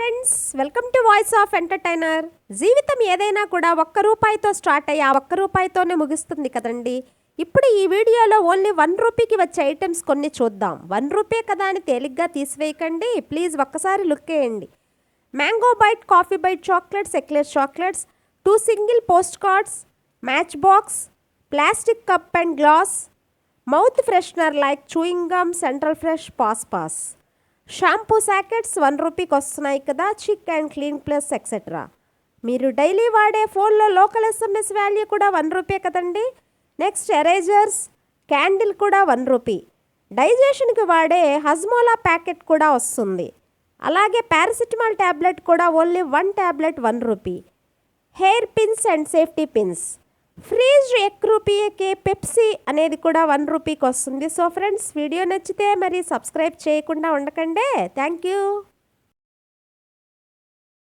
Friends welcome to voice of entertainer. జీవితం ఏదైనా కూడా ఒక్క రూపాయితో స్టార్ట్ అయ్యి ఆ ఒక్క రూపాయితోనే ముగుస్తుంది కదండి. ఇప్పుడు ఈ వీడియోలో ఓన్లీ వన్ రూపీకి వచ్చే ఐటమ్స్ కొన్ని చూద్దాం. వన్ రూపీ కదా అని తేలిగ్గా తీసివేయకండి. ప్లీజ్ ఒక్కసారి లుక్ వేయండి. Mango bite coffee bite chocolates eclairs chocolates two single post cards match box plastic cup and glass mouth freshener like chewing gum central fresh pass pass shampoo packets one రూపీకి వస్తున్నాయి కదా Chik and clean plus etcetera మీరు daily వాడే ఫోన్లో local SMS value కూడా one rupee కదండి? Next erasers candle కూడా one rupee. డైజెషన్కి వాడే హజ్మోలా ప్యాకెట్ కూడా వస్తుంది. అలాగే పారాసిటమాల్ ట్యాబ్లెట్ కూడా only one tablet one rupee. Hair pins and safety pins. Freeze ఎక్ రూపీకి పెప్సీ అనేది కూడా వన్ రూపీకి వస్తుంది. సో ఫ్రెండ్స్ వీడియో నచ్చితే మరి సబ్స్క్రైబ్ చేయకుండా ఉండకండి. Thank you.